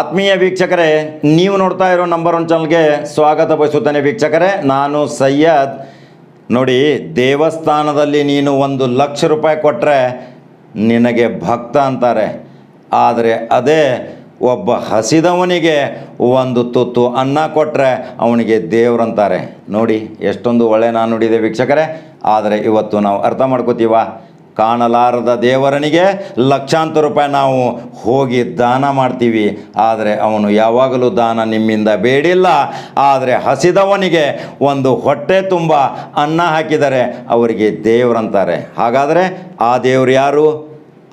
ಆತ್ಮೀಯ ವೀಕ್ಷಕರೇ, ನೀವು ನೋಡ್ತಾ ಇರೋ ನಂಬರ್ ಒನ್ ಚಾನಲ್ಗೆ ಸ್ವಾಗತ ಬಯಸುತ್ತೇನೆ ವೀಕ್ಷಕರೇ. ನಾನು ಸಯ್ಯದ್ ನೋಡಿ, ದೇವಸ್ಥಾನದಲ್ಲಿ ನೀನು ಒಂದು ಲಕ್ಷ ರೂಪಾಯಿ ಕೊಟ್ಟರೆ ನಿನಗೆ ಭಕ್ತ ಅಂತಾರೆ. ಆದರೆ ಅದೇ ಒಬ್ಬ ಹಸಿದವನಿಗೆ ಒಂದು ತುತ್ತು ಅನ್ನ ಕೊಟ್ಟರೆ ಅವನಿಗೆ ದೇವ್ರಂತಾರೆ ನೋಡಿ, ಎಷ್ಟೊಂದು ಒಳ್ಳೆ ನಾನು ನೋಡಿದೆ ವೀಕ್ಷಕರೇ. ಆದರೆ ಇವತ್ತು ನಾವು ಅರ್ಥ ಮಾಡ್ಕೋತೀವ? ಕಾಣಲಾರದ ದೇವರನಿಗೆ ಲಕ್ಷಾಂತರ ರೂಪಾಯಿ ನಾವು ಹೋಗಿ ದಾನ ಮಾಡ್ತೀವಿ. ಆದರೆ ಅವನು ಯಾವಾಗಲೂ ದಾನ ನಿಮ್ಮಿಂದ ಬೇಡಿಲ್ಲ. ಆದರೆ ಹಸಿದವನಿಗೆ ಒಂದು ಹೊಟ್ಟೆ ತುಂಬ ಅನ್ನ ಹಾಕಿದರೆ ಅವರಿಗೆ ದೇವರಂತಾರೆ. ಹಾಗಾದರೆ ಆ ದೇವರು ಯಾರು?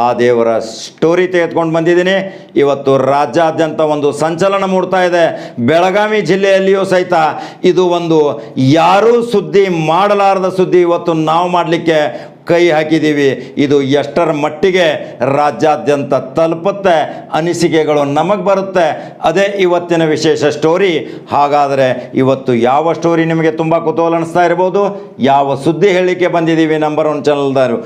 ಆ ದೇವರ ಸ್ಟೋರಿ ತೆಗೆದುಕೊಂಡು ಬಂದಿದ್ದೀನಿ. ಇವತ್ತು ರಾಜ್ಯಾದ್ಯಂತ ಒಂದು ಸಂಚಲನ ಮೂಡ್ತಾ ಇದೆ. ಬೆಳಗಾವಿ ಜಿಲ್ಲೆಯಲ್ಲಿಯೂ ಸಹಿತ ಇದು ಒಂದು ಯಾರೂ ಸುದ್ದಿ ಮಾಡಲಾರದ ಸುದ್ದಿ ಇವತ್ತು ನಾವು ಮಾಡಲಿಕ್ಕೆ ಕೈ ಹಾಕಿದ್ದೀವಿ. ಇದು ಎಷ್ಟರ ಮಟ್ಟಿಗೆ ರಾಜ್ಯಾದ್ಯಂತ ತಲುಪುತ್ತೆ ಅನಿಸಿಕೆಗಳು ನಮಗೆ ಬರುತ್ತೆ. ಅದೇ ಇವತ್ತಿನ ವಿಶೇಷ ಸ್ಟೋರಿ ಹಾಗಾದರೆ ಇವತ್ತು ಯಾವ ಸ್ಟೋರಿ ನಿಮಗೆ ತುಂಬ ಕುತೂಹಲ ಅನಿಸ್ತಾ ಇರ್ಬೋದು? ಯಾವ ಸುದ್ದಿ ಹೇಳಲಿಕ್ಕೆ ಬಂದಿದ್ದೀವಿ ನಂಬರ್ ಒನ್ ಚಾನಲ್ದಾರು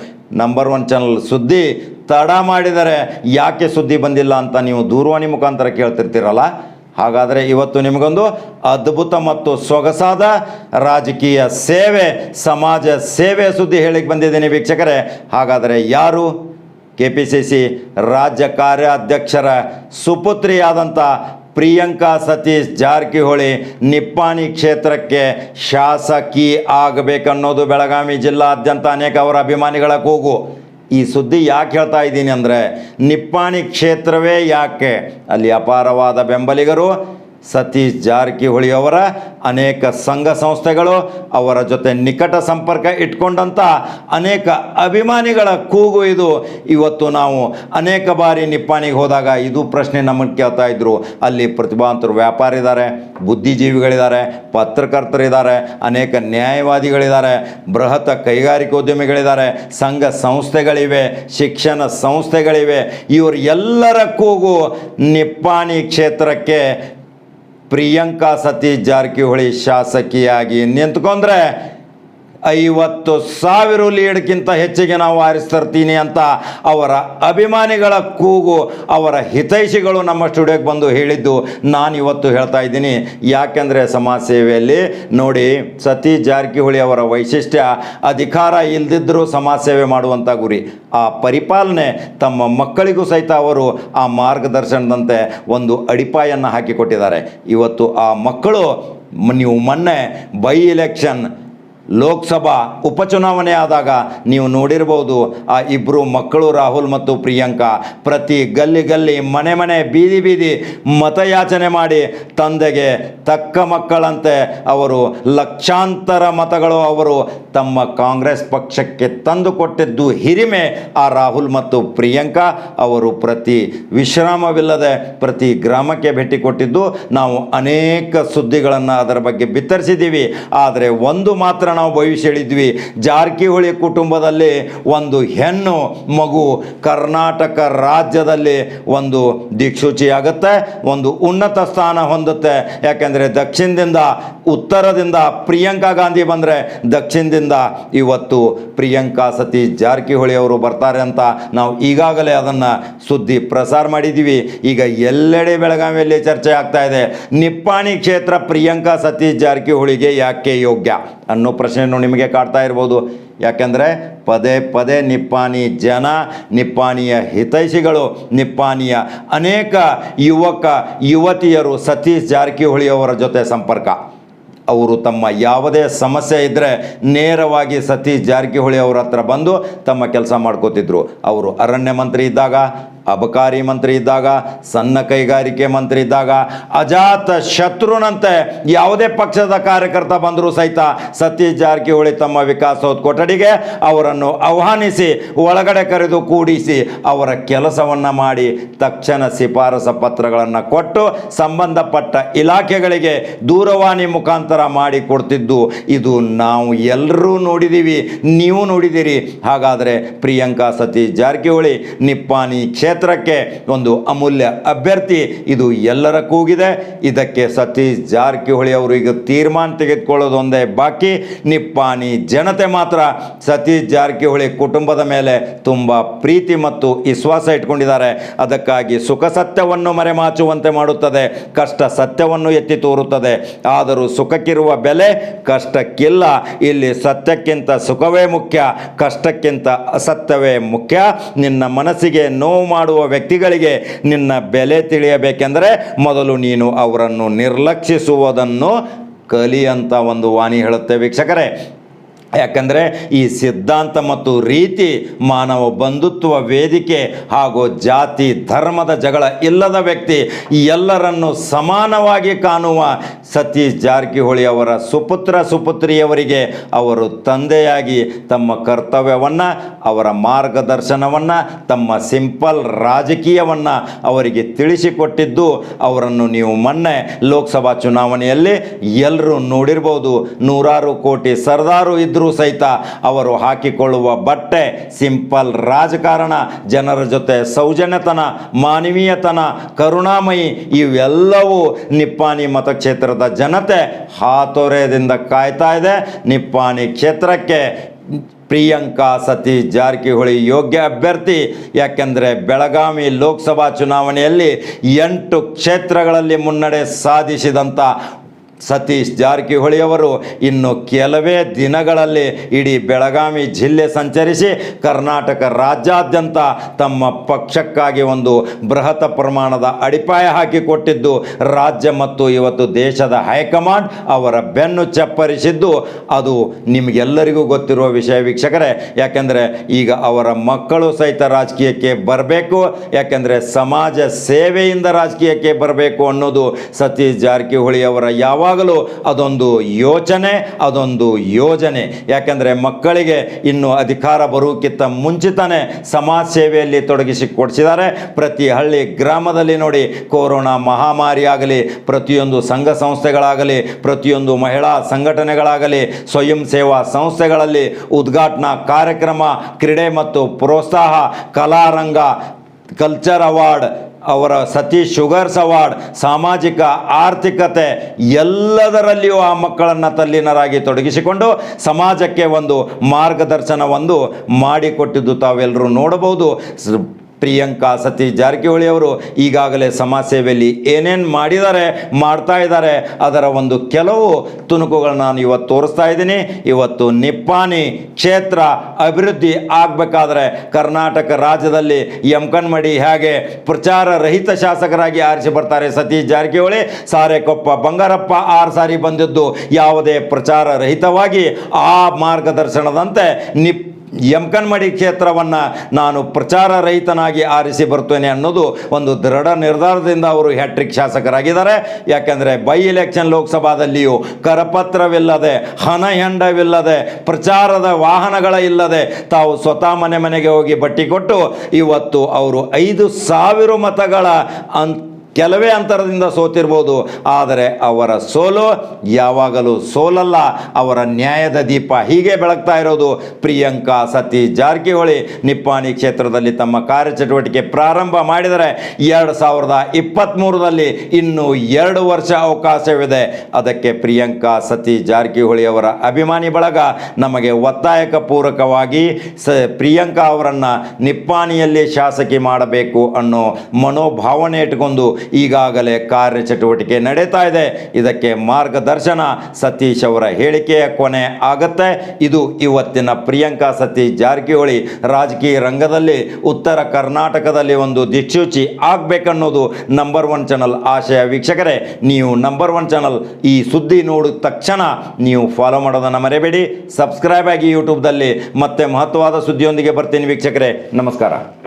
ನಂಬರ್ ಒನ್ ಚಾನಲ್ ಸುದ್ದಿ ತಡ ಮಾಡಿದರೆ ಯಾಕೆ ಸುದ್ದಿ ಬಂದಿಲ್ಲ ಅಂತ ನೀವು ದೂರವಾಣಿ ಮುಖಾಂತರ ಕೇಳ್ತಿರ್ತೀರಲ್ಲ? ಹಾಗಾದರೆ ಇವತ್ತು ನಿಮಗೊಂದು ಅದ್ಭುತ ಮತ್ತು ಸೊಗಸಾದ ರಾಜಕೀಯ ಸೇವೆ, ಸಮಾಜ ಸೇವೆ ಸುದ್ದಿ ಹೇಳಿಕ್ಕೆ ಬಂದಿದ್ದೀನಿ ವೀಕ್ಷಕರೇ. ಹಾಗಾದರೆ ಯಾರು? ಕೆ ಪಿ ಸಿ ಸಿ ರಾಜ್ಯ ಕಾರ್ಯಾಧ್ಯಕ್ಷರ ಸುಪುತ್ರಿಯಾದಂಥ ಪ್ರಿಯಾಂಕಾ ಸತೀಶ್ ಜಾರಕಿಹೊಳಿ ನಿಪ್ಪಾಣಿ ಕ್ಷೇತ್ರಕ್ಕೆ ಶಾಸಕಿ ಆಗಬೇಕನ್ನೋದು ಬೆಳಗಾವಿ ಜಿಲ್ಲಾದ್ಯಂತ ಅನೇಕ ಅವರ ಅಭಿಮಾನಿಗಳ ಕೂಗು. ಈ ಸುದ್ದಿ ಯಾಕೆ ಹೇಳ್ತಾ ಇದ್ದೀನಿ ಅಂದರೆ ನಿಪ್ಪಾಣಿ ಕ್ಷೇತ್ರವೇ ಯಾಕೆ? ಅಲ್ಲಿ ಅಪಾರವಾದ ಬೆಂಬಲಿಗರು ಸತೀಶ್ ಜಾರಕಿಹೊಳಿ ಅವರ ಅನೇಕ ಸಂಘ ಸಂಸ್ಥೆಗಳು ಅವರ ಜೊತೆ ನಿಕಟ ಸಂಪರ್ಕ ಇಟ್ಕೊಂಡಂಥ ಅನೇಕ ಅಭಿಮಾನಿಗಳ ಕೂಗು ಇದು. ಇವತ್ತು ನಾವು ಅನೇಕ ಬಾರಿ ನಿಪ್ಪಾಣಿಗೆ ಹೋದಾಗ ಇದು ಪ್ರಶ್ನೆ ನಮಗೆ ಕೇಳ್ತಾ ಇದ್ರು. ಅಲ್ಲಿ ಪ್ರತಿಭಾವಂತರು ವ್ಯಾಪಾರಿದ್ದಾರೆ ಬುದ್ಧಿಜೀವಿಗಳಿದ್ದಾರೆ ಪತ್ರಕರ್ತರಿದ್ದಾರೆ ಅನೇಕ ನ್ಯಾಯವಾದಿಗಳಿದ್ದಾರೆ ಬೃಹತ್ ಕೈಗಾರಿಕೋದ್ಯಮಿಗಳಿದ್ದಾರೆ ಸಂಘ ಸಂಸ್ಥೆಗಳಿವೆ, ಶಿಕ್ಷಣ ಸಂಸ್ಥೆಗಳಿವೆ. ಇವರು ಎಲ್ಲರ ಕೂಗು ನಿಪ್ಪಾಣಿ ಕ್ಷೇತ್ರಕ್ಕೆ ಪ್ರಿಯಾಂಕಾ ಸತೀಶ್ ಜಾರಕಿಹೊಳಿ ಶಾಸಕಿಯಾಗಿ ನಿಂತ್ಕೊಂಡ್ರೆ ಐವತ್ತು ಸಾವಿರ ಲೀಡ್ಗಿಂತ ಹೆಚ್ಚಿಗೆ ನಾವು ಆರಿಸ್ತರ್ತೀನಿ ಅಂತ ಅವರ ಅಭಿಮಾನಿಗಳ ಕೂಗು, ಅವರ ಹಿತೈಷಿಗಳು ನಮ್ಮ ಸ್ಟುಡಿಯೋಗೆ ಬಂದು ಹೇಳಿದ್ದು ನಾನು ಇವತ್ತು ಹೇಳ್ತಾ ಇದ್ದೀನಿ. ಯಾಕೆಂದರೆ ಸಮಾಜ ಸೇವೆಯಲ್ಲಿ ನೋಡಿ ಸತೀಶ್ ಜಾರಕಿಹೊಳಿ ಅವರ ವೈಶಿಷ್ಟ್ಯ, ಅಧಿಕಾರ ಇಲ್ಲದಿದ್ದರೂ ಸಮಾಜ ಸೇವೆ ಮಾಡುವಂಥ ಗುರಿ. ಆ ಪರಿಪಾಲನೆ ತಮ್ಮ ಮಕ್ಕಳಿಗೂ ಸಹಿತ ಅವರು ಆ ಮಾರ್ಗದರ್ಶನದಂತೆ ಒಂದು ಅಡಿಪಾಯನ್ನು ಹಾಕಿಕೊಟ್ಟಿದ್ದಾರೆ. ಇವತ್ತು ಆ ಮಕ್ಕಳು, ನೀವು ಮೊನ್ನೆ ಬೈ ಎಲೆಕ್ಷನ್ ಲೋಕಸಭಾ ಉಪಚುನಾವಣೆ ಆದಾಗ ನೀವು ನೋಡಿರ್ಬೋದು ಆ ಇಬ್ಬರು ಮಕ್ಕಳು ರಾಹುಲ್ ಮತ್ತು ಪ್ರಿಯಾಂಕಾ ಪ್ರತಿ ಗಲ್ಲಿ ಗಲ್ಲಿ ಮನೆ ಮನೆ ಬೀದಿ ಬೀದಿ ಮತಯಾಚನೆ ಮಾಡಿ ತಂದೆಗೆ ತಕ್ಕ ಮಕ್ಕಳಂತೆ ಅವರು ಲಕ್ಷಾಂತರ ಮತಗಳು ಅವರು ತಮ್ಮ ಕಾಂಗ್ರೆಸ್ ಪಕ್ಷಕ್ಕೆ ತಂದು ಕೊಟ್ಟಿದ್ದು ಹಿರಿಮೆ ಆ ರಾಹುಲ್ ಮತ್ತು ಪ್ರಿಯಾಂಕಾ ಅವರು ಪ್ರತಿ ವಿಶ್ರಾಮವಿಲ್ಲದೆ ಪ್ರತಿ ಗ್ರಾಮಕ್ಕೆ ಭೇಟಿ ಕೊಟ್ಟಿದ್ದು ನಾವು ಅನೇಕ ಸುದ್ದಿಗಳನ್ನು ಅದರ ಬಗ್ಗೆ ಬಿತ್ತರಿಸಿದ್ದೀವಿ. ಆದರೆ ಒಂದು ಮಾತ್ರ ನಾವು ಭವಿಷ್ಯ ಹೇಳಿದ್ವಿ. ಜಾರಕಿಹೊಳಿ ಕುಟುಂಬದಲ್ಲಿ ಒಂದು ಹೆಣ್ಣು ಮಗು ಕರ್ನಾಟಕ ರಾಜ್ಯದಲ್ಲಿ ಒಂದು ದಿಕ್ಸೂಚಿಯಾಗುತ್ತೆ, ಒಂದು ಉನ್ನತ ಸ್ಥಾನ ಹೊಂದುತ್ತೆ. ಯಾಕೆಂದರೆ ದಕ್ಷಿಣದಿಂದ, ಉತ್ತರದಿಂದ ಪ್ರಿಯಾಂಕಾ ಗಾಂಧಿ ಬಂದರೆ ದಕ್ಷಿಣದಿಂದ ಇವತ್ತು ಪ್ರಿಯಾಂಕಾ ಸತೀಶ್ ಜಾರಕಿಹೊಳಿ ಅವರು ಬರ್ತಾರೆ ಅಂತ ನಾವು ಈಗಾಗಲೇ ಅದನ್ನು ಸುದ್ದಿ ಪ್ರಸಾರ ಮಾಡಿದ್ದೀವಿ. ಈಗ ಎಲ್ಲೆಡೆ ಬೆಳಗಾವಿಯಲ್ಲಿ ಚರ್ಚೆ ಆಗ್ತಾ ಇದೆ. ನಿಪ್ಪಾಣಿ ಕ್ಷೇತ್ರ ಪ್ರಿಯಾಂಕಾ ಸತೀಶ್ ಜಾರಕಿಹೊಳಿಗೆ ಯಾಕೆ ಯೋಗ್ಯ ಅನ್ನೋ ಪ್ರಶ್ನೆಯನ್ನು ನಿಮಗೆ ಕಾಡ್ತಾ ಇರ್ಬೋದು. ಯಾಕೆಂದರೆ ಪದೇ ಪದೇ ನಿಪ್ಪಾಣಿ ಜನ, ನಿಪ್ಪಾಣಿಯ ಹಿತೈಷಿಗಳು, ನಿಪ್ಪಾಣಿಯ ಅನೇಕ ಯುವಕ, ಯುವತಿಯರು ಸತೀಶ್ ಜಾರಕಿಹೊಳಿ ಅವರ ಜೊತೆ ಸಂಪರ್ಕ. ಅವರು ತಮ್ಮ ಯಾವುದೇ ಸಮಸ್ಯೆ ಇದ್ದರೆ ನೇರವಾಗಿ ಸತೀಶ್ ಜಾರಕಿಹೊಳಿ ಅವರ ಹತ್ರ ಬಂದು ತಮ್ಮ ಕೆಲಸ ಮಾಡ್ಕೋತಿದ್ರು. ಅವರು ಅರಣ್ಯ ಮಂತ್ರಿ ಇದ್ದಾಗ ಅಬಕಾರಿ ಮಂತ್ರಿ ಇದ್ದಾಗ, ಸಣ್ಣ ಕೈಗಾರಿಕೆ ಮಂತ್ರಿ ಇದ್ದಾಗ, ಅಜಾತ ಶತ್ರುನಂತೆ ಯಾವುದೇ ಪಕ್ಷದ ಕಾರ್ಯಕರ್ತ ಬಂದರೂ ಸಹಿತ ಸತೀಶ್ ಜಾರಕಿಹೊಳಿ ತಮ್ಮ ವಿಕಾಸೋದ್ ಕೊಠಡಿಗೆ ಅವರನ್ನು ಆಹ್ವಾನಿಸಿ, ಒಳಗಡೆ ಕರೆದು ಕೂಡಿಸಿ ಅವರ ಕೆಲಸವನ್ನು ಮಾಡಿ ತಕ್ಷಣ ಶಿಫಾರಸು ಪತ್ರಗಳನ್ನು ಕೊಟ್ಟು ಸಂಬಂಧಪಟ್ಟ ಇಲಾಖೆಗಳಿಗೆ ದೂರವಾಣಿ ಮುಖಾಂತರ ಮಾಡಿ ಕೊಡ್ತಿದ್ದು, ಇದು ನಾವು ಎಲ್ಲರೂ ನೋಡಿದ್ದೀವಿ ನೀವು ನೋಡಿದ್ದೀರಿ ಹಾಗಾದರೆ ಪ್ರಿಯಾಂಕಾ ಸತೀಶ್ ಜಾರಕಿಹೊಳಿ, ನಿಪ್ಪಾಣಿ ಕ್ಷೇತ್ರ ಕ್ಷೇತ್ರಕ್ಕೆ ಒಂದು ಅಮೂಲ್ಯ ಅಭ್ಯರ್ಥಿ ಇದು ಎಲ್ಲರ ಕೂಗಿದೆ. ಇದಕ್ಕೆ ಸತೀಶ್ ಜಾರಕಿಹೊಳಿ ಅವರು ಈಗ ತೀರ್ಮಾನ ತೆಗೆದುಕೊಳ್ಳೋದು ಒಂದೇ ಬಾಕಿ. ನಿಪ್ಪಾಣಿ ಜನತೆ ಮಾತ್ರ ಸತೀಶ್ ಜಾರಕಿಹೊಳಿ ಕುಟುಂಬದ ಮೇಲೆ ತುಂಬ ಪ್ರೀತಿ ಮತ್ತು ವಿಶ್ವಾಸ ಇಟ್ಕೊಂಡಿದ್ದಾರೆ. ಅದಕ್ಕಾಗಿ ಸುಖ ಸತ್ಯವನ್ನು ಮರೆಮಾಚುವಂತೆ ಮಾಡುತ್ತದೆ. ಕಷ್ಟ ಸತ್ಯವನ್ನು ಎತ್ತಿ ತೋರುತ್ತದೆ. ಆದರೂ ಸುಖಕ್ಕಿರುವ ಬೆಲೆ ಕಷ್ಟಕ್ಕಿಲ್ಲ. ಇಲ್ಲಿ ಸತ್ಯಕ್ಕಿಂತ ಸುಖವೇ ಮುಖ್ಯ, ಕಷ್ಟಕ್ಕಿಂತ ಅಸತ್ಯವೇ ಮುಖ್ಯ. ನಿನ್ನ ಮನಸ್ಸಿಗೆ ನೋವು ಮಾಡುವ ವ್ಯಕ್ತಿಗಳಿಗೆ ನಿನ್ನ ಬೆಲೆ ತಿಳಿಯಬೇಕೆಂದರೆ ಮೊದಲು ನೀನು ಅವರನ್ನು ನಿರ್ಲಕ್ಷಿಸುವುದನ್ನು ಕಲಿ ಅಂತ ಒಂದು ವಾಣಿ ಹೇಳುತ್ತೆ ವೀಕ್ಷಕರೇ. ಯಾಕಂದರೆ ಈ ಸಿದ್ಧಾಂತ ಮತ್ತು ರೀತಿ ಮಾನವ ಬಂಧುತ್ವ ವೇದಿಕೆ ಹಾಗೂ ಜಾತಿ ಧರ್ಮದ ಜಗಳ ಇಲ್ಲದ ವ್ಯಕ್ತಿ ಎಲ್ಲರನ್ನು ಸಮಾನವಾಗಿ ಕಾಣುವ ಸತೀಶ್ ಜಾರಕಿಹೊಳಿ ಅವರ ಸುಪುತ್ರ ಸುಪುತ್ರಿಯವರಿಗೆ ಅವರು ತಂದೆಯಾಗಿ ತಮ್ಮ ಕರ್ತವ್ಯವನ್ನು, ಅವರ ಮಾರ್ಗದರ್ಶನವನ್ನು, ತಮ್ಮ ಸಿಂಪಲ್ ರಾಜಕೀಯವನ್ನು ಅವರಿಗೆ ತಿಳಿಸಿಕೊಟ್ಟಿದ್ದು, ಅವರನ್ನು ನೀವು ಮೊನ್ನೆ ಲೋಕಸಭಾ ಚುನಾವಣೆಯಲ್ಲಿ ಎಲ್ಲರೂ ನೋಡಿರ್ಬೋದು. ನೂರಾರು ಕೋಟಿ ಸರ್ದಾರು ಇದ್ದರೂ ಸಹಿತ ಅವರು ಹಾಕಿಕೊಳ್ಳುವ ಬಟ್ಟೆ ಸಿಂಪಲ್ ರಾಜಕಾರಣ, ಜನರ ಜೊತೆ ಸೌಜನ್ಯತನ, ಮಾನವೀಯತನ, ಕರುಣಾಮಯಿ, ಇವೆಲ್ಲವೂ ನಿಪ್ಪಾಣಿ ಮತಕ್ಷೇತ್ರದ ಜನತೆ ಹಾತೊರೆಯದಿಂದ ಕಾಯ್ತಾ ಇದೆ. ನಿಪ್ಪಾಣಿ ಕ್ಷೇತ್ರಕ್ಕೆ ಪ್ರಿಯಾಂಕಾ, ಸತೀಶ್, ಜಾರಕಿಹೊಳಿ ಯೋಗ್ಯ ಅಭ್ಯರ್ಥಿ. ಯಾಕೆಂದರೆ ಬೆಳಗಾವಿ ಲೋಕಸಭಾ ಚುನಾವಣೆಯಲ್ಲಿ ಎಂಟು ಕ್ಷೇತ್ರಗಳಲ್ಲಿ ಮುನ್ನಡೆ ಸಾಧಿಸಿದಂಥ ಸತೀಶ್ ಜಾರಕಿಹೊಳಿ ಅವರು ಇನ್ನು ಕೆಲವೇ ದಿನಗಳಲ್ಲಿ ಇಡೀ ಬೆಳಗಾವಿ ಜಿಲ್ಲೆ ಸಂಚರಿಸಿ ಕರ್ನಾಟಕ ರಾಜ್ಯಾದ್ಯಂತ ತಮ್ಮ ಪಕ್ಷಕ್ಕಾಗಿ ಒಂದು ಬೃಹತ್ ಪ್ರಮಾಣದ ಅಡಿಪಾಯ ಹಾಕಿಕೊಟ್ಟಿದ್ದು, ರಾಜ್ಯ ಮತ್ತು ಇವತ್ತು ದೇಶದ ಹೈಕಮಾಂಡ್ ಅವರ ಬೆನ್ನು ಚಪ್ಪರಿಸಿದ್ದು, ಅದು ನಿಮಗೆಲ್ಲರಿಗೂ ಗೊತ್ತಿರುವ ವಿಷಯ ವೀಕ್ಷಕರೇ. ಯಾಕೆಂದರೆ ಈಗ ಅವರ ಮಕ್ಕಳು ಸಹಿತ ರಾಜಕೀಯಕ್ಕೆ ಬರಬೇಕು, ಯಾಕೆಂದರೆ ಸಮಾಜ ಸೇವೆಯಿಂದ ರಾಜಕೀಯಕ್ಕೆ ಬರಬೇಕು ಅನ್ನೋದು ಸತೀಶ್ ಜಾರಕಿಹೊಳಿ ಅವರ ಯಾವಾಗಲೂ ಅದೊಂದು ಯೋಚನೆ ಅದೊಂದು ಯೋಜನೆ. ಯಾಕೆಂದರೆ ಮಕ್ಕಳಿಗೆ ಇನ್ನು ಅಧಿಕಾರ ಬರೋಕ್ಕಿಂತ ಮುಂಚಿತನೇ ಸಮಾಜ ಸೇವೆಯಲ್ಲಿ ತೊಡಗಿಸಿ ಕೊಡಿಸಿದ್ದಾರೆ. ಪ್ರತಿ ಹಳ್ಳಿ ಗ್ರಾಮದಲ್ಲಿ ನೋಡಿ ಕೊರೋನಾ ಮಹಾಮಾರಿ ಆಗಲಿ ಪ್ರತಿಯೊಂದು ಸಂಘ ಸಂಸ್ಥೆಗಳಾಗಲಿ, ಪ್ರತಿಯೊಂದು ಮಹಿಳಾ ಸಂಘಟನೆಗಳಾಗಲಿ, ಸ್ವಯಂ ಸೇವಾ ಸಂಸ್ಥೆಗಳಲ್ಲಿ ಉದ್ಘಾಟನಾ ಕಾರ್ಯಕ್ರಮ, ಕ್ರೀಡೆ ಮತ್ತು ಪ್ರೋತ್ಸಾಹ, ಕಲಾರಂಗ ಕಲ್ಚರ್ ಅವಾರ್ಡ್ ಅವರ ಸತೀಶ್ ಶುಗರ್ಸ್ ಅವಾರ್ಡ್ ಸಾಮಾಜಿಕ ಆರ್ಥಿಕತೆ, ಎಲ್ಲದರಲ್ಲಿಯೂ ಆ ಮಕ್ಕಳನ್ನು ತಲ್ಲಿನರಾಗಿ ತೊಡಗಿಸಿಕೊಂಡು ಸಮಾಜಕ್ಕೆ ಒಂದು ಮಾರ್ಗದರ್ಶನವೊಂದು ಮಾಡಿಕೊಟ್ಟಿದ್ದು ತಾವೆಲ್ಲರೂ ನೋಡಬಹುದು. ಪ್ರಿಯಾಂಕಾ, ಸತೀಶ್ ಜಾರಕಿಹೊಳಿ ಅವರು ಈಗಾಗಲೇ ಸಮಾಜ ಸೇವೆಯಲ್ಲಿ ಏನೇನು ಮಾಡಿದ್ದಾರೆ, ಮಾಡ್ತಾ ಇದ್ದಾರೆ, ಅದರ ಒಂದು ಕೆಲವು ತುಣುಕುಗಳನ್ನ ನಾನು ಇವತ್ತು ತೋರಿಸ್ತಾ ಇದ್ದೀನಿ. ಇವತ್ತು ನಿಪ್ಪಾಣಿ ಕ್ಷೇತ್ರ ಅಭಿವೃದ್ಧಿ ಆಗಬೇಕಾದ್ರೆ ಕರ್ನಾಟಕ ರಾಜ್ಯದಲ್ಲಿ ಯಮಕನ್ಮಡಿ ಹೇಗೆ ಪ್ರಚಾರ ರಹಿತ ಶಾಸಕರಾಗಿ ಆರಿಸಿ ಬರ್ತಾರೆ ಸತೀಶ್ ಜಾರಕಿಹೊಳಿ. ಸಾರೆಕೊಪ್ಪ ಬಂಗಾರಪ್ಪ ಆರು ಸಾರಿ ಬಂದಿದ್ದು ಯಾವುದೇ ಪ್ರಚಾರ ರಹಿತವಾಗಿ ಆ ಮಾರ್ಗದರ್ಶನದಂತೆ ನಿಪ್ ಯಮಕನ್ಮಡಿ ಕ್ಷೇತ್ರವನ್ನು ನಾನು ಪ್ರಚಾರ ರಹಿತನಾಗಿ ಆರಿಸಿ ಬರ್ತೇನೆ ಅನ್ನೋದು ಒಂದು ದೃಢ ನಿರ್ಧಾರದಿಂದ ಅವರು ಹ್ಯಾಟ್ರಿಕ್ ಶಾಸಕರಾಗಿದ್ದಾರೆ. ಯಾಕೆಂದರೆ ಬೈ ಎಲೆಕ್ಷನ್ ಲೋಕಸಭಾದಲ್ಲಿಯೂ ಕರಪತ್ರವಿಲ್ಲದೆ ಹಣ ಹೆಂಡವಿಲ್ಲದೆ ಪ್ರಚಾರದ ವಾಹನಗಳ ಇಲ್ಲದೆ ತಾವು ಸ್ವತಃ ಮನೆ ಮನೆಗೆ ಹೋಗಿ ಬಟ್ಟಿ ಕೊಟ್ಟು ಇವತ್ತು ಅವರು ಐದು ಸಾವಿರ ಮತಗಳ ಅನ್ ಕೆಲವೇ ಅಂತರದಿಂದ ಸೋತಿರ್ಬೋದು, ಆದರೆ ಅವರ ಸೋಲು ಯಾವಾಗಲೂ ಸೋಲಲ್ಲ. ಅವರ ನ್ಯಾಯದ ದೀಪ ಹೀಗೆ ಬೆಳಗ್ತಾ ಇರೋದು. ಪ್ರಿಯಾಂಕಾ, ಸತೀಶ್, ಜಾರಕಿಹೊಳಿ ನಿಪ್ಪಾಣಿ ಕ್ಷೇತ್ರದಲ್ಲಿ ತಮ್ಮ ಕಾರ್ಯಚಟುವಟಿಕೆ ಪ್ರಾರಂಭ ಮಾಡಿದರೆ ಎರಡು ಸಾವಿರದ ಇಪ್ಪತ್ತ್ಮೂರರಲ್ಲಿ ಇನ್ನೂ ಎರಡು ವರ್ಷ ಅವಕಾಶವಿದೆ. ಅದಕ್ಕೆ ಪ್ರಿಯಾಂಕಾ, ಸತೀಶ್, ಜಾರಕಿಹೊಳಿ ಅವರ ಅಭಿಮಾನಿ ಬಳಗ ನಮಗೆ ಒತ್ತಾಯಕ ಪೂರಕವಾಗಿ ಸ, ಪ್ರಿಯಾಂಕಾ ಅವರನ್ನು ನಿಪ್ಪಾಣಿಯಲ್ಲಿ ಶಾಸಕಿ ಮಾಡಬೇಕು ಅನ್ನೋ ಮನೋಭಾವನೆ ಇಟ್ಕೊಂಡು ಈಗಾಗಲೇ ಕಾರ್ಯಚಟುವಟಿಕೆ ನಡೀತಾ ಇದೆ. ಇದಕ್ಕೆ ಮಾರ್ಗದರ್ಶನ ಸತೀಶ್ ಅವರ ಹೇಳಿಕೆಯ ಕೊನೆ ಆಗುತ್ತೆ. ಇದು ಇವತ್ತಿನ ಪ್ರಿಯಾಂಕಾ ಸತೀಶ್ ಜಾರಕಿಹೊಳಿ ರಾಜಕೀಯ ರಂಗದಲ್ಲಿ ಉತ್ತರ ಕರ್ನಾಟಕದಲ್ಲಿ ಒಂದು ದಿಕ್ಸೂಚಿ ಆಗಬೇಕನ್ನೋದು ನಂಬರ್ ಒನ್ ಚಾನಲ್ ಆಶಯ ವೀಕ್ಷಕರೇ. ನೀವು ನಂಬರ್ ಒನ್ ಚಾನಲ್ ಈ ಸುದ್ದಿ ನೋಡಿದ ತಕ್ಷಣ ನೀವು ಫಾಲೋ ಮಾಡೋದನ್ನು ಮರೆಯಬೇಡಿ ಸಬ್ಸ್ಕ್ರೈಬ್ ಆಗಿ ಯೂಟ್ಯೂಬ್ದಲ್ಲಿ ಮತ್ತೆ ಮಹತ್ವವಾದ ಸುದ್ದಿಯೊಂದಿಗೆ ಬರ್ತೀನಿ ವೀಕ್ಷಕರೇ. ನಮಸ್ಕಾರ.